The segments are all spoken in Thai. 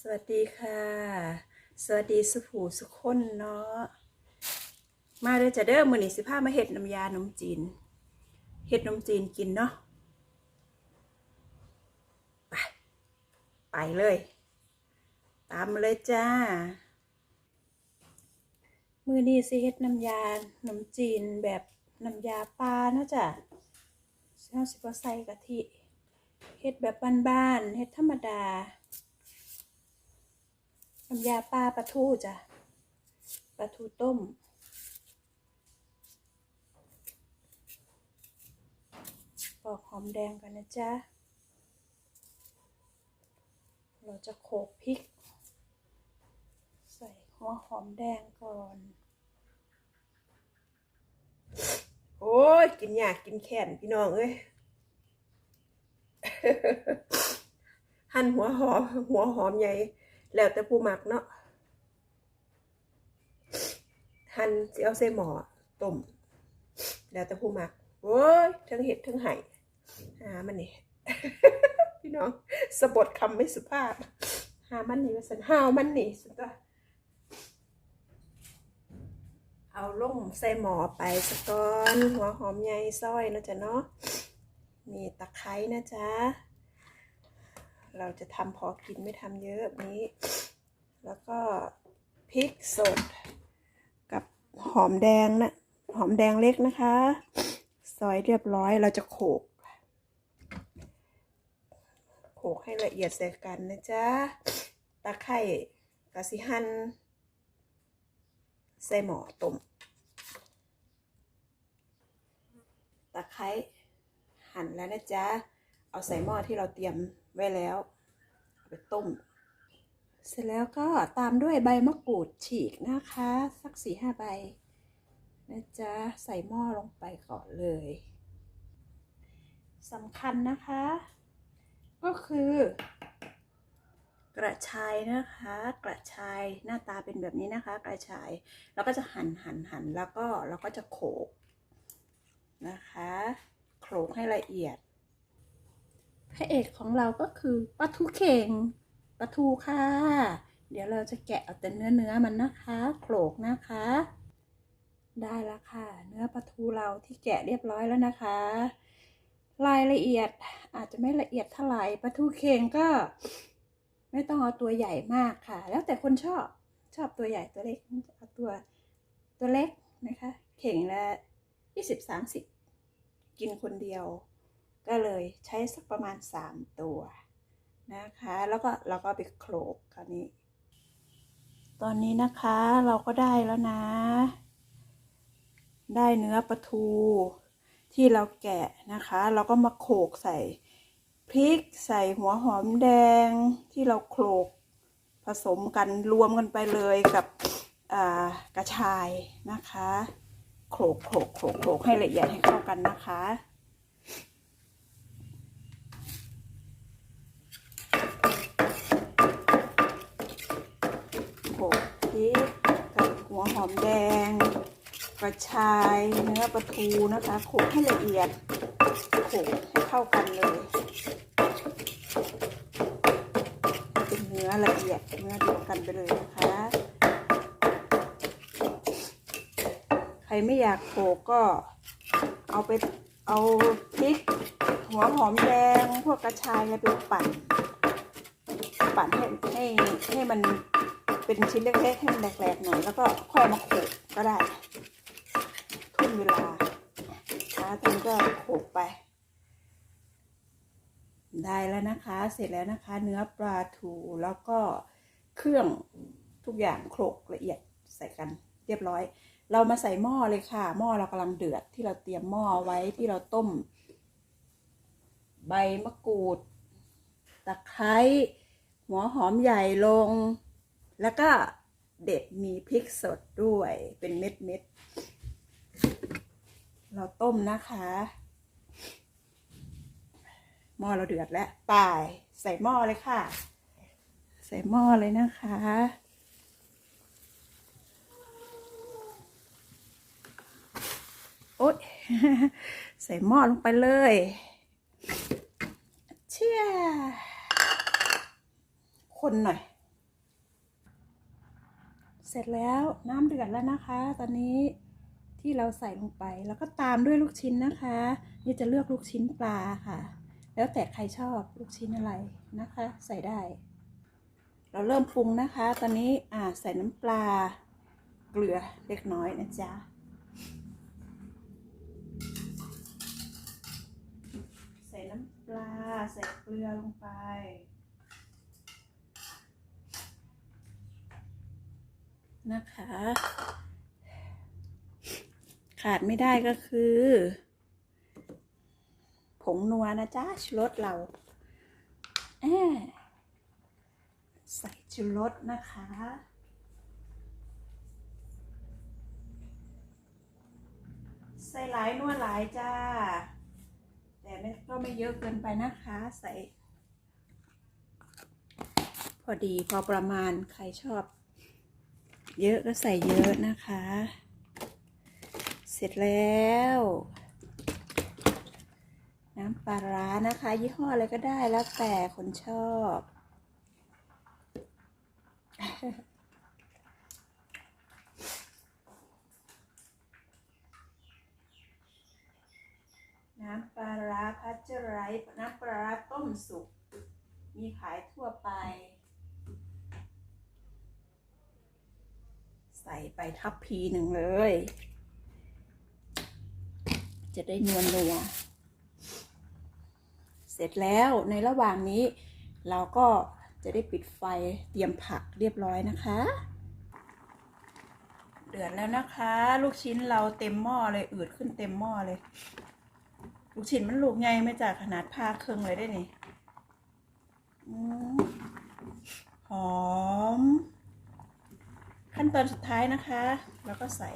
สวัสดีค่ะ สวัสดีสุผูสุขคนเนาะมาเด้อจะเด้อมื้อนี้สิพามาเฮ็ดน้ำยานมจีนเฮ็ดนมจีนกินเนาะไปไปเลย ตามมาเลยจ้า มือนี้สิเฮ็ดน้ำยานมจีนแบบน้ำยาปลาเนาะจ้ะเฮาสิบใส่กะทิเฮ็ดแบบบ้านๆเฮ็ดธรรมดา น้ำยาปลาปลาทูจ้ะปลาทูต้ม ปอกหอมแดงกันนะจ๊ะ เราจะโขลกพริก ใส่หัวหอมแดงก่อน โอ้ย กินยากกินแค้นพี่น้องเอ้ยหั่นหัวหอมหัวหอมใหญ่ แล้วแต่ผู้มักเนาะหั่นสิเอาใส่หม้อต้มแล้วแต่ผู้มักโอ้ยทั้งเห็ดทั้งไห่หามันนี่พี่น้องสะบดคำไม่สุภาพ หามันนี่ว่าสันห้าวมันนี่สุดก็เอาลงใส่หม้อไปสก้อน หัวหอมใหญ่ซอยนะจ๊ะเนาะมีตะไคร้นะจ๊ะ เราจะทำพอกินไม่ทำเยอะแบบนี้ แล้วก็พริกสด กับหอมแดงนะหอมแดงเล็กนะคะ ซอยเรียบร้อยเราจะโขลกโขลกให้ละเอียดใส่กันนะจ๊ะ ตะไคร้กระสิหั่นใส่หม้อต้มตะไคร้หั่นแล้วนะจ๊ะ เอาใส่หม้อที่เราเตรียม ไว้แล้ว ไปต้ม เสร็จแล้วก็ตามด้วยใบมะกรูดฉีกนะคะ สักสี่ห้าใบนะจ๊ะใส่หม้อลงไปก่อนเลยสำคัญนะคะ ก็คือกระชายนะคะ กระชายหน้าตาเป็นแบบนี้นะคะ กระชายเราก็จะหั่นหั่นหั่นแล้วก็เราก็จะโขลกนะคะ โขลกให้ละเอียด พระเอกของเราก็คือปลาทูเข่งปลาทูค่ะ เดี๋ยวเราจะแกะเอาแต่เนื้อเนื้อมันนะคะโขลกนะคะ ได้แล้วค่ะ เนื้อปลาทูเราที่แกะเรียบร้อยแล้วนะคะ รายละเอียดอาจจะไม่ละเอียดเท่าไหร่ปลาทูเข่งก็ ไม่ต้องเอาตัวใหญ่มากค่ะ แล้วแต่คนชอบชอบตัวใหญ่ตัวเล็กเอาตัวตัวเล็กนะคะ เข่งละยี่สิบสามสิบกินคนเดียว ก็เลยใช้สักประมาณสามตัวนะคะ แล้วก็เราก็ไปโขลกคราวนี้ ตอนนี้นะคะเราก็ได้แล้วนะ ได้เนื้อปลาทูที่เราแกะนะคะ เราก็มาโขลกใส่พริกใส่หัวหอมแดงที่เราโขลกผสมกันรวมกันไปเลยกับกระชายนะคะ โขลกโขลกโขลกโขลกให้ละเอียดให้เข้ากันนะคะ โขลกพ ริกกับหัวหอมแดง กระชายเนื้อปลาทูนะคะโขลกให้ละเอียดโขลกให้เข้ากันเลย เป็นเนื้อละเอียดเนื้อเดียวกันไปเลยนะคะใครไม่อยากโขลกก็เอาไปเอาพริก หัวหอมแดงพวกกระชายอะไรไปปั่น ปั่นให้ให้ให้มัน เป็นชิ้นเล็กๆให้มันแหลกๆหน่อยแล้วก็ค่อยมาโขลกก็ได้ ทุ่นเวลาช้าตรงก็โขลกไป ได้แล้วนะคะ เสร็จแล้วนะคะ เนื้อปลาทูแล้วก็เครื่องทุกอย่างโขลกละเอียดใส่กันเรียบร้อย เรามาใส่หม้อเลยค่ะ หม้อเรากำลังเดือดที่เราเตรียมหม้อไว้ที่เราต้ม ใบมะกรูดตะไคร้หัวหอมใหญ่ลง แล้วก็เด็ดมีพริกสดด้วยเป็นเม็ดเม็ดเราต้มนะคะหม้อเราเดือดแล้วไป่ายใส่หม้อเลยค่ะ ใส่หม้อเลยนะคะ โอ๊ยใส่หม้อลงไปเลยเชี่ยคนหน่อย สร็จแล้วน้ำเดือดแล้วนะคะ ตอนนี้ที่เราใส่ลงไป แล้วก็ตามด้วยลูกชิ้นนะคะ นี่จะเลือกลูกชิ้นปลาค่ะ แล้วแต่ใครชอบลูกชิ้นอะไรนะคะ ใส่ได้ เราเริ่มปรุงนะคะ ตอนนี้อ่าใส่น้ำปลาเกลือเล็กน้อยนะจ๊ะใส่น้ำปลาใส่เกลือลงไป นะคะ ขาดไม่ได้ก็คือ ผงนัวนะจ๊ะชูรสเราใส่ชูรสนะคะใส่หลายนัวหลายจ้า แต่ก็ไม่เยอะเกินไปนะคะ ใส่ พอดีพอประมาณใครชอบ เยอะก็ใส่เยอะนะคะ เสร็จแล้ว น้ำปลาร้านะคะ ยี่ห้ออะไรก็ได้แล้วแต่คนชอบ น้ำปลาร้าพัชเจอร์ไรน้ำปลาร้าต้มสุก มีขายทั่วไป ใส่ไปทัพพีหนึ่งเลย จะได้นวลนัวเสร็จแล้วในระหว่างนี้ เราก็จะได้ปิดไฟเตรียมผักเรียบร้อยนะคะ เดือดแล้วนะคะ ลูกชิ้นเราเต็มหม้อเลยอืดขึ้นเต็มหม้อเลย ลูกชิ้นมันลูกไงไม่จากขนาดผ้าเครื่องเลยได้นี่อืมหอม ขั้นตอนสุดท้ายนะคะ แล้วก็ใส่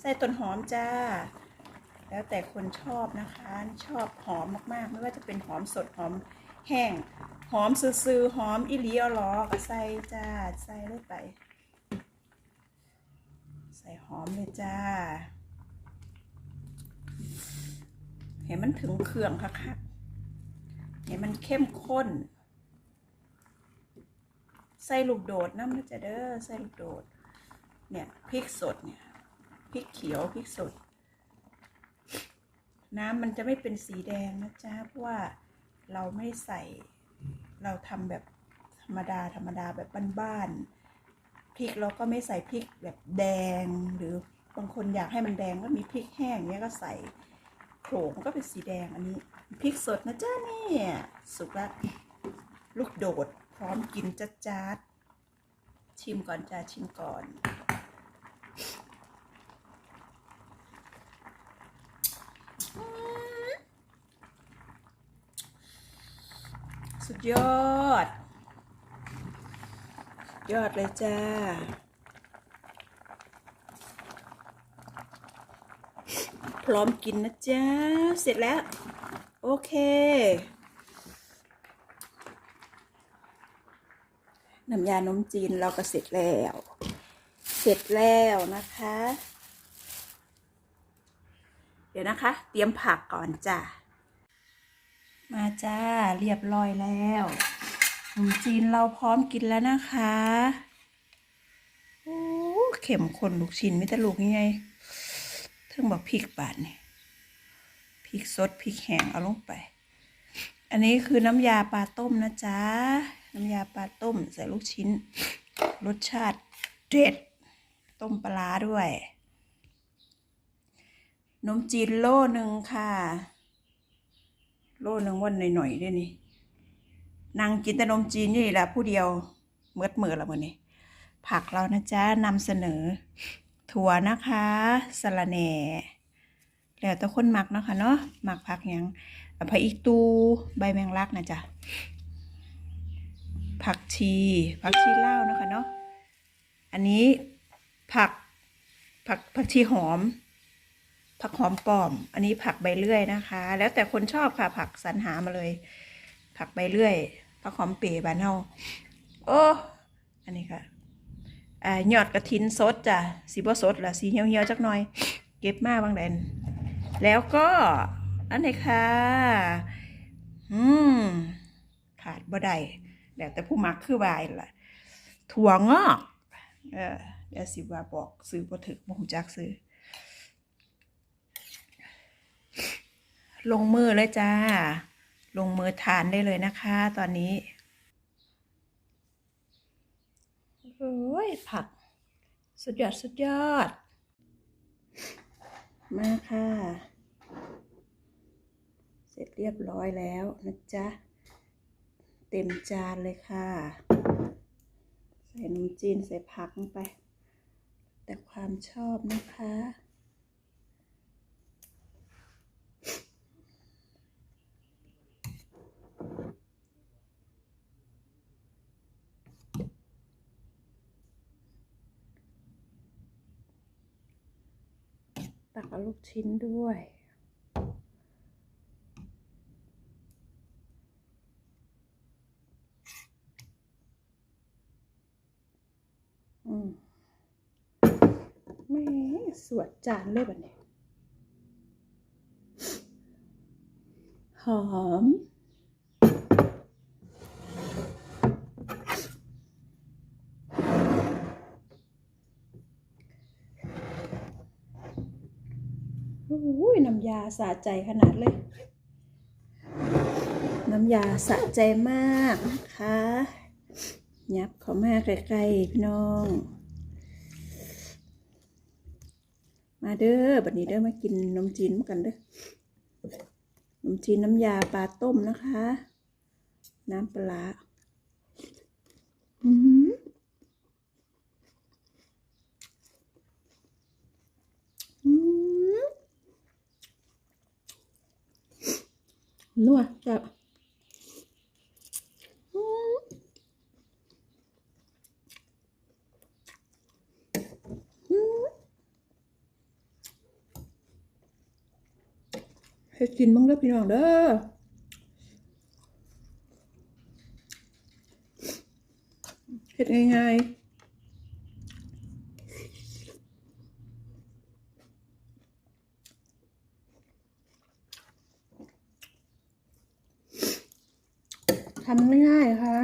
ใส่ต้นหอมจ้า แล้วแต่คนชอบนะคะ ชอบหอมมากๆ ไม่ว่าจะเป็นหอมสดหอมแห้ง หอมซื่อๆหอมอิลีอลอก็ใส่จ้า ใส่เลยไป ใส่หอมเลยจ้า เห็นมันถึงเครื่องค่ะค่ะเห็นมันเข้มข้น ใส่ลูกโดดน้ำนะจ๊ะเด้อ ใส่ลูกโดด เนี่ยพริกสดเนี่ยพริกเขียวพริกสด น้ำมันจะไม่เป็นสีแดงนะจ๊ะเพราะว่าเราไม่ใส่เราทำแบบธรรมดาธรรมดาแบบบ้านๆพริกเราก็ไม่ใส่พริกแบบแดงหรือบางคนอยากให้มันแดงก็มีพริกแห้งเนี้ยก็ใส่โขลกมันก็เป็นสีแดงอันนี้พริกสดนะจ๊ะเนี่ยสุกล้วลูกโดดพร้อมกินจัดจัดๆชิมก่อนจ้าชิมก่อน สุดยอด ยอดเลยจ้า พร้อมกินนะจ๊ะเสร็จแล้ว โอเค น้ำยานมจีนเราก็เสร็จแล้ว เสร็จแล้วนะคะ เดี๋ยวนะคะ เตรียมผักก่อนจ้ะ มาจ้าเรียบร้อยแล้วขนมจีนเราพร้อมกินแล้วนะคะโอ้เข็มขนลูกชิ้นไม่ตลูกยังไงเทิงบอกพริกบาดนี่พริกสดพริกแห้งเอาลงไป อันนี้คือน้ำยาปลาต้มนะจ๊ะน้ำยาปลาต้มใส่ลูกชิ้น รสชาติเด็ด ต้มปลาร้าด้วยนมจีนโลหนึ่งค่ะ โลนึงวันหน่อยๆด้วยนี่นางกินแต่นมจีนนี่แหละผู้เดียวเมื่อเมื่อละมื่อนี้ผักเรานะจ๊ะนำเสนอ ถั่วนะคะสะระแหน่แล้วแต่คนหมักเนาะค่ะเนาะหมักผักหยังผักอีกตูใบแมงลักนะจ๊ะผักชีผักชีเลาเนาะคะเนาะอันนี้ผักผักผักชีหอม ผักหอมปอม อันนี้ผักใบเลื่อยนะคะ แล้วแต่คนชอบค่ะ ผักสรรหามาเลย ผักใบเลื่อย ผักหอมเป๋บานเฮาโอ้อันนี้ค่ะอ่ายอดกระถินสดจ้ะสีบ่สดละสีเหี่ยวๆจักหน่อย เก็บมาบางแดนแล้วก็อันไหนค่ะ อืม ขาดบ่ได้แล้วแต่ผู้มักคือวายล่ะ ถั่วงอก เอออย่าสิว่าบอกซื้อบ่ถึกบ่ฮู้จักซื้อ ลงมือเลยจ้า ลงมือทานได้เลยนะคะ ตอนนี้โอ้ยผัก สุดยอด สุดยอด มาค่ะ เสร็จเรียบร้อยแล้วนะจ๊ะ เต็มจานเลยค่ะ ใส่นมจีนใส่ผักลงไป แต่ความชอบนะคะ เอาลูกชิ้นด้วย อืมไม่สวดจานเลยแบบนี้หอม อ้ยน้ำยาสะใจขนาดเลย น้ำยาสะใจมากนะคะยับเขามาใกล้ๆพี่น้อง มาเด้อบัดนี้เด้อมากินนมจีนกันเด้อนมจีนน้ำยาปลาต้มนะคะ น้ำปลาร้าอือหืออืม นัวจับอืมอืมให้กินบ้างเด้อพี่น้องเด้อเฮ็ดง่ายๆทำง่ายๆค่ะ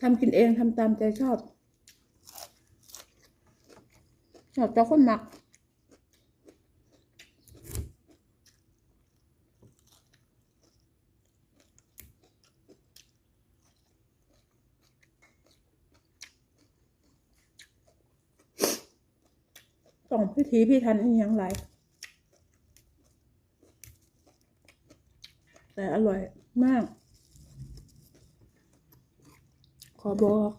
ทำกินเองทำตามใจชอบ ชอบเจ้าคนหมักต้องพิธีพิธันอีกอย่างไรแต่อร่อยมาก ข อบอก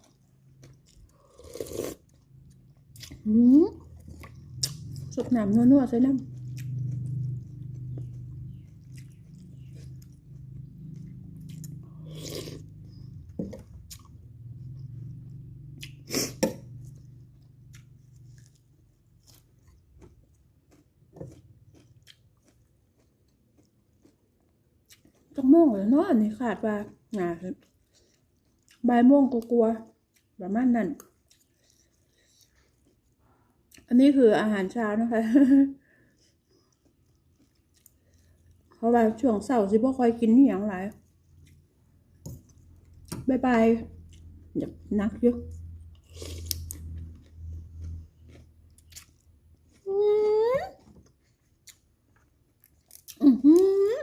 หืมสุกหนามนัวๆใส่น้ำจังโมงเลยเนาะอันนี้ขาดว่าหนา บ่ายโมงกลัวๆประมาณนั้นอันนี้คืออาหารเช้านะคะเพราะว่าช่วงเสาร์สิบ่ค่อยกินนี่อย่างไรบายบายอยากนักเยอะมอื้อหือ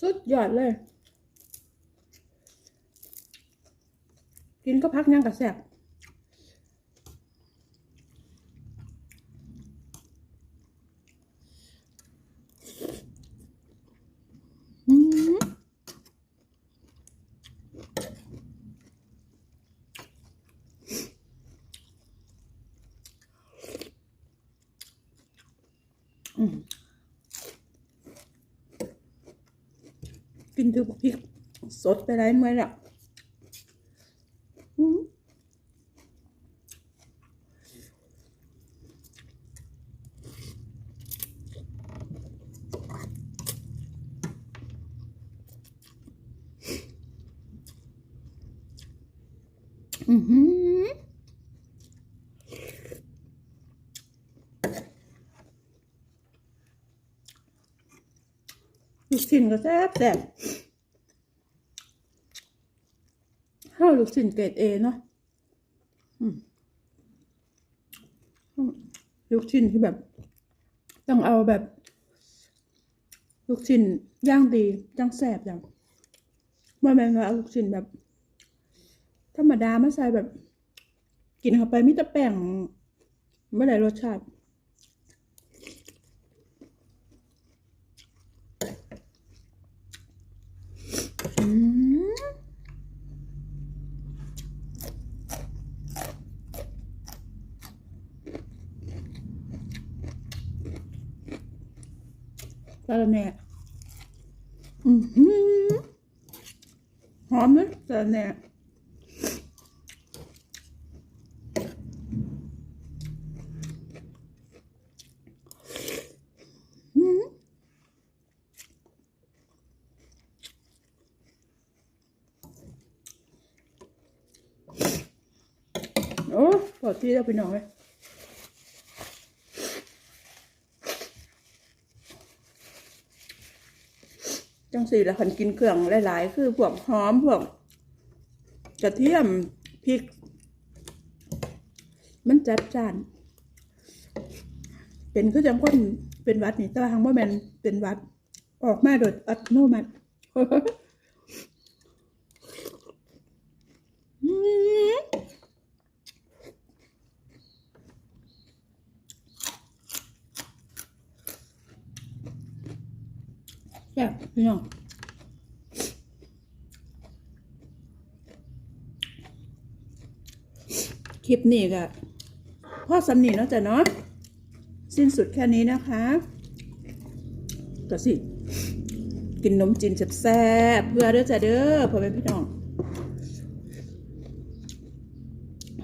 สุดย อดเลย กินก็พักยังกับแซ่บ ถือพริกสดไปไรเมื่อละอือหือดิกชิ้นก็แซ่บแซ่บ ลูกชิ้นเกรดเอเนาะลูกชิ้นที่แบบ ต้องเอาแบบ ลูกชิ้นย่างดีจังแซ่บอย่างว่าแม่นว่าเอาลูกชิ้นแบบ ธรรมดามาใส่แบบ กินเข้าไปมิตรแป้งไม่ได้รสชาติ อืม สาระแหน่อือหือหอมเลยสาระแหน่อืมโอ้ปอดที่เราไปนอยจัง สี่ละคันกินเครื่องหลายๆ คือพวกหอมพวกกระเทียมพริก มันจัดจาน เป็นคือจังคนเป็นวัดนี่แตว่าทางบ่แมนเป็นวัด ออกมาโดยอัตโนมัติอืมแซ่บพี่น้อง ลิปนี้ก็พ่อสำนีเนาะจ้ะเนาะสิ้นสุดแค่นี้นะคะก็สิ กินนมจีนแซ่บเพื่อเด้อจ้ะเด้อพ่อแม่พี่น้อง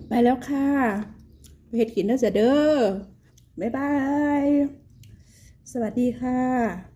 ไปแล้วค่ะไปเห็ดกินเด้อจ้ะเด้อบ๊ายบาย สวัสดีค่ะ